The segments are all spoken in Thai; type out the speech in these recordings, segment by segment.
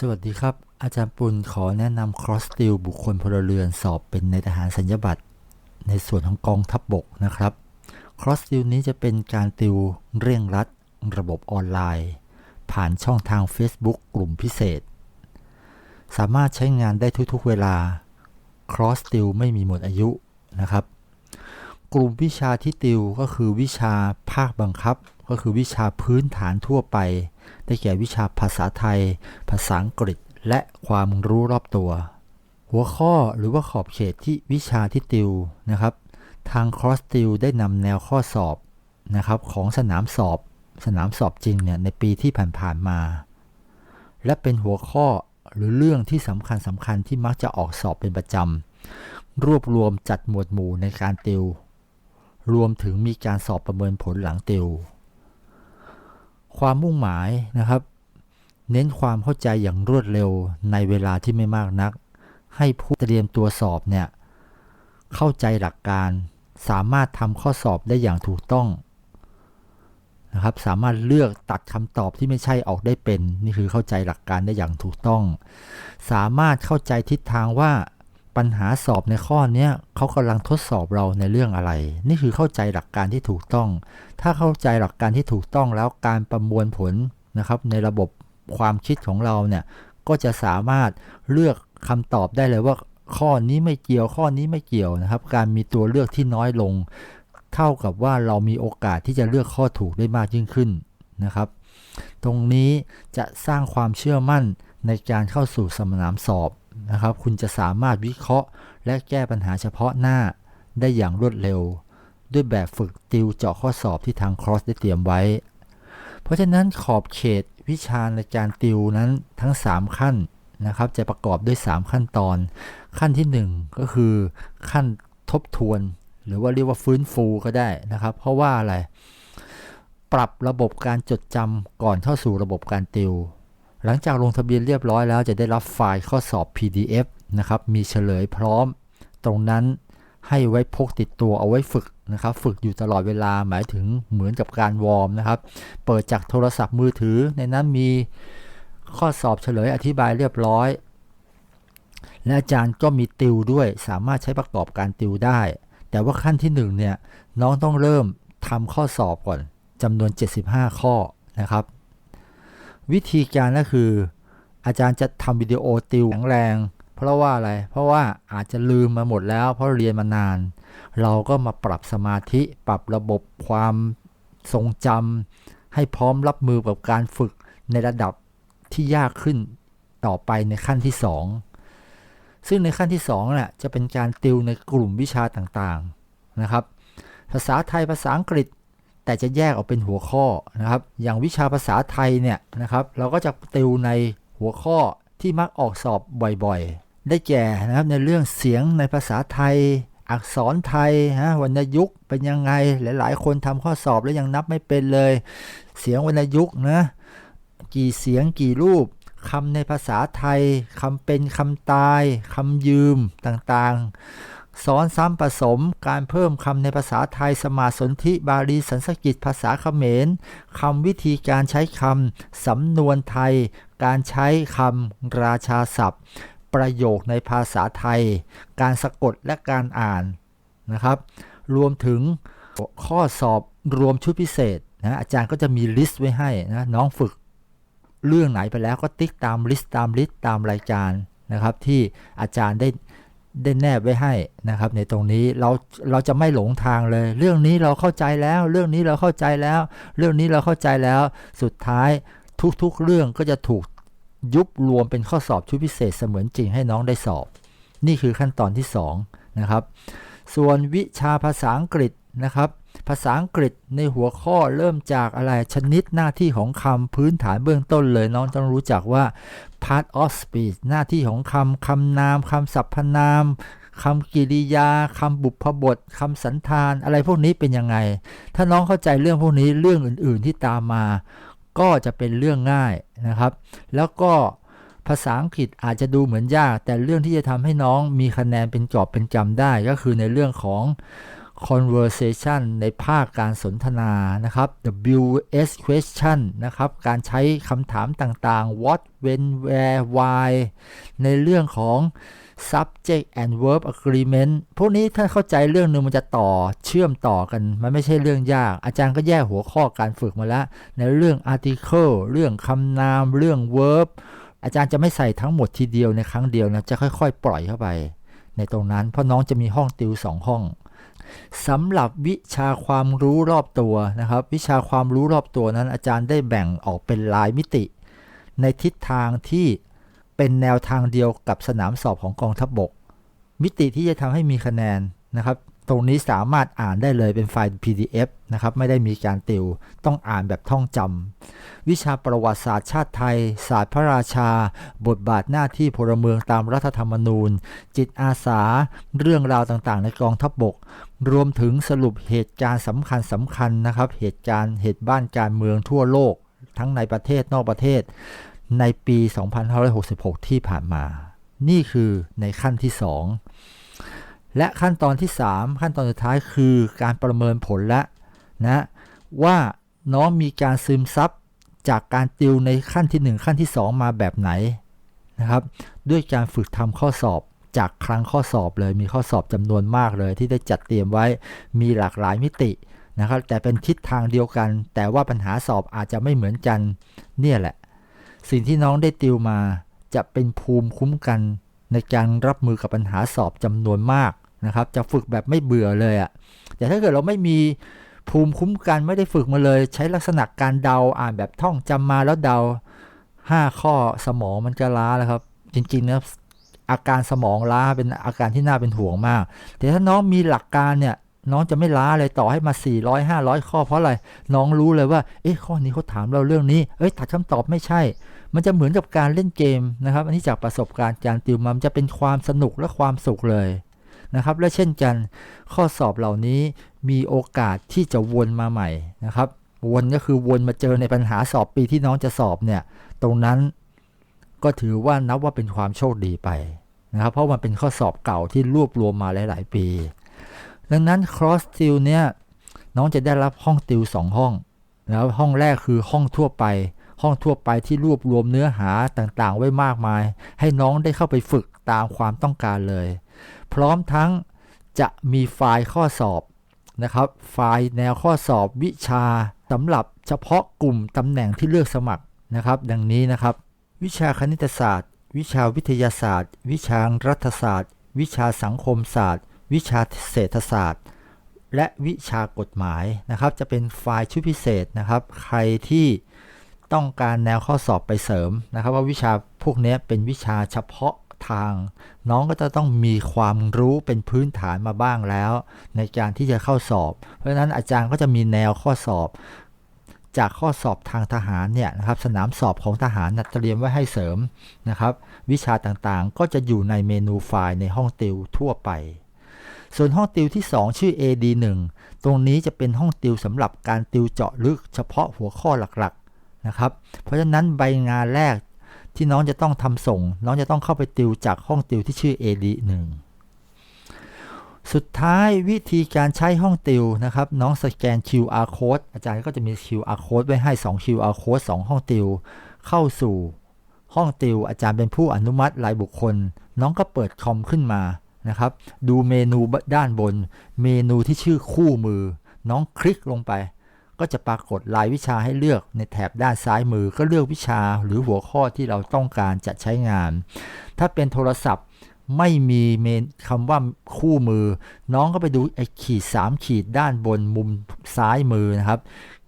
สวัสดีครับ อาจารย์ปุณขอแนะนำ Cross Steel บุคคลพลเรือนสอบเป็นในทหารสัญญาบัตรในส่วนของกองทัพบบกนะครับ Cross Steel นี้จะเป็นการติวเร่งรัด ระบบออนไลน์ ผ่านช่องทาง Facebook กลุ่มพิเศษ สามารถใช้งานได้ทุกๆเวลา Cross Steel ไม่มีหมดอายุนะครับ กลุ่มวิชาที่ติวก็คือวิชาภาคบังคับ ก็คือวิชาพื้นฐานทั่วไป ได้แก่วิชาภาษาไทย ภาษาอังกฤษ และความรู้รอบตัว หัวข้อหรือว่าขอบเขตที่วิชาที่ติวนะครับ ทาง Cross ติวได้นำแนวข้อสอบนะครับของสนามสอบ สนามสอบจริงเนี่ยในปีที่ผ่านๆมา และเป็นหัวข้อหรือเรื่องที่สำคัญสำคัญที่มักจะออกสอบเป็นประจำ รวบรวมจัดหมวดหมู่ในการติว รวมถึงมีการสอบประเมินผลหลังติว ความมุ่งหมายนะครับ เน้นความเข้าใจอย่างรวดเร็วในเวลาที่ไม่มากนัก ให้ผู้เตรียมตัวสอบเนี่ยเข้าใจหลักการ สามารถทำข้อสอบได้อย่างถูกต้องนะครับ สามารถเลือกตัดคำตอบที่ไม่ใช่ออกได้เป็น นี่คือเข้าใจหลักการได้อย่างถูกต้อง สามารถเข้าใจทิศทางว่า ปัญหาสอบในข้อนี้เขากำลังทดสอบเราในเรื่องอะไร นี่คือเข้าใจหลักการที่ถูกต้อง ถ้าเข้าใจหลักการที่ถูกต้องแล้วการประมวลผลนะครับ ในระบบความคิดของเราเนี่ยก็จะสามารถเลือกคำตอบได้เลยว่าข้อนี้ไม่เกี่ยวข้อนี้ไม่เกี่ยวนะครับ การมีตัวเลือกที่น้อยลง เท่ากับว่าเรามีโอกาสที่จะเลือกข้อถูกได้มากยิ่งขึ้นนะครับ ตรงนี้จะสร้างความเชื่อมั่นในการเข้าสู่สนามสอบ นะครับ คุณจะสามารถวิเคราะห์ และแก้ปัญหาเฉพาะหน้าได้อย่างรวดเร็ว ด้วยแบบฝึกติวเจาะข้อสอบที่ทาง Cross ได้เตรียมไว้ เพราะฉะนั้นขอบเขตวิชาในการติวนั้นทั้ง 3 ขั้นนะครับจะประกอบด้วย 3 ขั้นตอน ขั้นที่ 1 ก็คือขั้นทบทวน หรือว่าเรียกว่าฟื้นฟูก็ได้นะครับ เพราะว่าอะไร ปรับระบบการจดจำก่อนเข้าสู่ระบบการติว หลังจากลงทะเบียนเรียบร้อยแล้วจะได้รับไฟล์ข้อสอบ PDF นะครับ มีเฉลยพร้อม ตรงนั้นให้ไว้พกติดตัวเอาไว้ฝึกนะครับ ฝึกอยู่ตลอดเวลาหมายถึงเหมือนกับการวอร์มนะครับ เปิดจากโทรศัพท์มือถือ ในนั้นมีข้อสอบเฉลยอธิบายเรียบร้อย และอาจารย์ก็มีติวด้วย สามารถใช้ประกอบการติวได้ แต่ว่าขั้นที่1เนี่ยน้องต้องเริ่มทำข้อสอบก่อนจำนวน 75 ข้อนะครับ วิธีการก็คือ อาจารย์จะทำวิดีโอติวแข็งแรง เพราะว่าอะไร เพราะว่าอาจจะลืมมาหมดแล้ว เพราะเรียนมานาน เราก็มาปรับสมาธิปรับระบบความทรงจำให้พร้อมรับมือกับการฝึกในระดับที่ยากขึ้นต่อไปในขั้นที่ 2 ซึ่งในขั้นที่2น่ะจะเป็นการติวในกลุ่มวิชาต่างๆนะครับ ภาษาไทยภาษาอังกฤษ แต่จะแยกออกเป็นหัวข้อนะครับ อย่างวิชาภาษาไทยเนี่ยนะครับ เราก็จะติวในหัวข้อที่มักออกสอบบ่อยๆ ได้แก่นะครับในเรื่องเสียงในภาษาไทย อักษรไทยฮะวรรณยุกต์เป็นยังไง หลายๆ คนทำข้อสอบแล้วยังนับไม่เป็นเลย เสียงวรรณยุกต์นะกี่เสียงกี่รูปคำในภาษาไทยคำเป็นคำตายคำยืมต่างๆ สอนซ้ำผสม การเพิ่มคำในภาษาไทยสมาสนธิบาลีสันสกฤตภาษาเขมรคำวิธีการใช้คำสำนวนไทย การใช้คำราชาศัพท์ ประโยคในภาษาไทย การสะกดและการอ่านนะครับ รวมถึงข้อสอบรวมชุดพิเศษนะอาจารย์ก็จะมีลิสต์ไว้ให้นะน้องฝึกเรื่องไหนไปแล้วก็ติ๊กตามลิสต์ตามลิสต์ตามรายการนะครับ ที่อาจารย์ได้ ได้แนบไว้ให้นะครับ ในตรงนี้เราเราจะไม่หลงทางเลย เรื่องนี้เราเข้าใจแล้ว เรื่องนี้เราเข้าใจแล้ว เรื่องนี้เราเข้าใจแล้ว สุดท้ายทุกๆ เรื่องก็จะถูกยุบรวมเป็นข้อสอบชุดพิเศษเสมือนจริงให้น้องได้สอบ นี่คือขั้นตอนที่2นะครับส่วนวิชาภาษาอังกฤษนะครับ ภาษาอังกฤษในหัวข้อเริ่มจากอะไรชนิดหน้าที่ของคำพื้นฐานเบื้องต้นเลยน้องต้องรู้จักว่า part of speech หน้าที่ของคำคำนามคำสรรพนามคำกริยาคำบุพบทคำสันธานอะไรพวกนี้เป็นยังไง ถ้าน้องเข้าใจเรื่องพวกนี้เรื่องอื่น ๆที่ตามมา ก็จะเป็นเรื่องง่ายนะครับ แล้วก็ภาษาอังกฤษอาจจะดูเหมือนยาก แต่เรื่องที่จะทำให้น้องมีคะแนนเป็นกอบเป็นจำได้ ก็คือในเรื่องของ conversation ในภาคการสนทนานะครับ WS question นะครับ การใช้คำถามต่าง ๆ what when where why ในเรื่องของ subject and verb agreement พวกนี้ถ้าเข้าใจเรื่องหนึ่งมันจะต่อเชื่อมต่อกัน มันไม่ใช่เรื่องยาก อาจารย์ก็แยกหัวข้อการฝึกมาแล้ว ในเรื่อง article เรื่องคำนาม เรื่อง verb อาจารย์จะไม่ใส่ทั้งหมดทีเดียวในครั้งเดียวนะ จะค่อย ๆ ปล่อยเข้าไป ในตรงนั้น เพราะน้องจะมีห้องติวสองห้อง สำหรับวิชาความรู้รอบตัวนะครับ วิชาความรู้รอบตัวนั้น อาจารย์ได้แบ่งออกเป็นลายมิติ ในทิศทางที่เป็นแนวทางเดียวกับสนามสอบของกองทัพบบก มิติที่จะทำให้มีคะแนนนะครับ ตรงนี้สามารถอ่านได้เลยเป็นไฟล์ PDF นะครับ ไม่ได้มีการติว ต้องอ่านแบบท่องจำ วิชาประวัติศาสตร์ชาติไทย ศาสตร์พระราชา บทบาทหน้าที่พลเมืองตามรัฐธรรมนูญ จิตอาสา เรื่องราวต่างๆ ในกองทัพบบก รวมถึงสรุปเหตุการณ์สำคัญสำคัญนะครับ เหตุการณ์เหตุบ้านการเมืองทั่วโลก ทั้งในประเทศนอกประเทศ ในปี 2566 ที่ผ่านมา นี่คือในขั้นที่ 2 และขั้นตอนที่ 3 ขั้นตอนสุดท้ายคือการประเมินผลและนะว่าน้องมีการซึมซับจากการติวในขั้นที่ 1 ขั้นที่ 2 มาแบบไหนนะครับ ด้วยการฝึกทำข้อสอบจากครั้งข้อสอบเลยมีข้อสอบจำนวนมากเลย ที่ได้จัดเตรียมไว้มีหลากหลายมิตินะครับ แต่เป็นทิศทางเดียวกัน แต่ว่าปัญหาสอบอาจจะไม่เหมือนกันเนี่ยแหละ สิ่งที่น้องได้ติวมาจะเป็นภูมิคุ้มกันในการรับมือกับปัญหาสอบจำนวนมาก นะครับ จะฝึกแบบไม่เบื่อเลยอะ่ะแต่ถ้าเกิดเราไม่มีภูมิคุ้มกันไม่ได้ฝึกมาเลย ใช้ลักษณะการเดาอ่านแบบท่องจำมาแล้วเดา 5 ข้อสมองมันจะล้าแล้วครับ จริงๆนะอาการสมองล้าเป็นอาการที่น่าเป็นห่วงมาก แต่ถ้าน้องมีหลักการเนี่ยน้องจะไม่ล้าเลยต่อให้มา 400 500 ข้อเพราะอะไร น้องรู้เลยว่า เอ๊ะ ข้อนี้เขาถามเราเรื่องนี้ เอ้ยถัดคำตอบไม่ใช่ มันจะเหมือนกับการเล่นเกมนะครับ อันนี้จากประสบการณ์การติวมันจะเป็นความสนุกและความสุขเลย นะครับ และเช่นกันข้อสอบเหล่านี้มีโอกาสที่จะวนมาใหม่นะครับวนก็คือวนมาเจอในปัญหาสอบปีที่น้องจะสอบเนี่ยตรงนั้นก็ถือว่านับว่าเป็นความโชคดีไปนะครับ เพราะมันเป็นข้อสอบเก่าที่รวบรวมมาหลาย ๆ ปี ดังนั้น cross ติวเนี่ยน้องจะได้รับห้องติว2ห้องแล้วห้องแรกคือห้องทั่วไป ห้องทั่วไปที่รวบรวมเนื้อหาต่างๆ ไว้มากมาย ให้น้องได้เข้าไปฝึกตามความต้องการเลย พร้อมทั้งจะมีไฟล์ข้อสอบนะครับ ไฟล์แนวข้อสอบวิชาสำหรับเฉพาะกลุ่มตำแหน่งที่เลือกสมัครนะครับ ดังนี้นะครับ วิชาคณิตศาสตร์ วิชาวิทยาศาสตร์ วิชารัฐศาสตร์ วิชาสังคมศาสตร์ วิชาเศรษฐศาสตร์ และวิชากฎหมายนะครับ จะเป็นไฟล์ชุดพิเศษนะครับ ใครที่ต้องการแนวข้อสอบไปเสริมนะครับ ว่าวิชาพวกนี้เป็นวิชาเฉพาะ ทาง น้องก็จะต้องมีความรู้เป็นพื้นฐานมาบ้างแล้ว ในการที่จะเข้าสอบ เพราะฉะนั้นอาจารย์ก็จะมีแนวข้อสอบ จากข้อสอบทางทหารเนี่ยนะครับสนามสอบของทหารเตรียมไว้ให้เสริมนะครับ วิชาต่างๆก็จะอยู่ในเมนูไฟล์ในห้องติวทั่วไป ส่วนห้องติวที่ 2 ชื่อ AD1 ตรงนี้จะเป็นห้องติวสำหรับการติวเจาะลึกเฉพาะหัวข้อหลักๆนะครับเพราะฉะนั้นใบงานแรก ที่น้องจะต้องทำส่ง น้องจะต้องเข้าไปติวจากห้องติวที่ชื่อ AD1 สุดท้ายวิธีการใช้ห้องติวนะครับ น้องสแกน QR code อาจารย์ก็จะมี QR code ไว้ให้ 2 QR code 2 ห้องติว เข้าสู่ห้องติว อาจารย์เป็นผู้อนุมัติรายบุคคล น้องก็เปิดคอมขึ้นมานะครับ ดูเมนูด้านบน เมนูที่ชื่อคู่มือ น้องคลิกลงไป ก็จะปรากฏรายวิชาให้เลือกในแถบด้านซ้ายมือก็เลือกวิชาหรือหัวข้อที่เราต้องการจะใช้งาน ถ้าเป็นโทรศัพท์ไม่มีเมนคำว่าคู่มือ น้องก็ไปดูไอ้ขีด 3 ขีดด้านบนมุมซ้ายมือนะครับ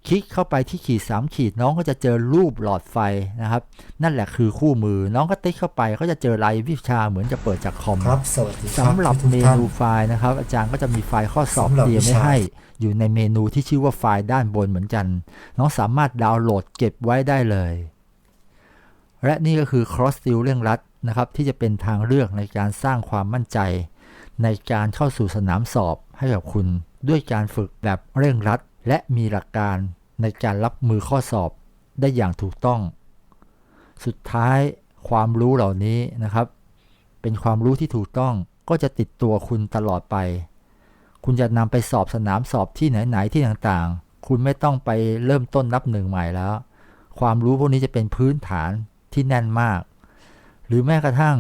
คลิกเข้าไปที่ขีด 3 ขีดน้องก็จะเจอรูปหลอดไฟนะครับ นั่นแหละคือคู่มือ น้องก็ติ๊กเข้าไปก็จะเจอรายวิชาเหมือนจะเปิดจากคอมครับสวัสดีครับสำหรับทุกเมท่านนูไฟล์นะครับ อาจารย์ก็จะมีไฟล์ข้อสอบสำหรับเตรียมไว้วิชาให้ อยู่ในเมนูที่ชื่อว่าไฟล์ด้านบนเหมือนกัน น้องสามารถดาวน์โหลดเก็บไว้ได้เลย และนี่ก็คือ cross skill เร่งรัดนะครับที่จะเป็นทางเลือกในการสร้างความมั่นใจ ในการเข้าสู่สนามสอบให้กับคุณ ด้วยการฝึกแบบเร่งรัด และมีหลักการในการรับมือข้อสอบได้อย่างถูกต้อง สุดท้ายความรู้เหล่านี้นะครับ เป็นความรู้ที่ถูกต้องก็จะติดตัวคุณตลอดไป คุณจะนำไปสอบสนามสอบที่ไหน ๆ ที่ต่างๆ คุณไม่ต้องไปเริ่มต้นนับหนึ่งใหม่แล้ว ความรู้พวกนี้จะเป็นพื้นฐานที่แน่นมาก หรือแม้กระทั่ง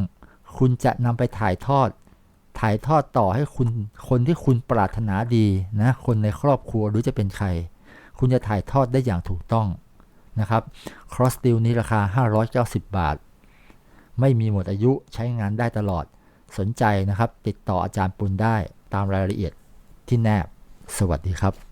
คุณจะนำไปถ่ายทอด ถ่ายทอดต่อให้คุณคนที่คุณปรารถนาดีนะคนในครอบครัวหรือจะเป็นใคร คุณจะถ่ายทอดได้อย่างถูกต้องนะครับ Cross Steel นี้ราคา 590 บาท ไม่มีหมดอายุใช้งานได้ตลอดสนใจนะครับ ติดต่ออาจารย์ปุณได้ตามรายละเอียด ที่แนบ สวัสดีครับ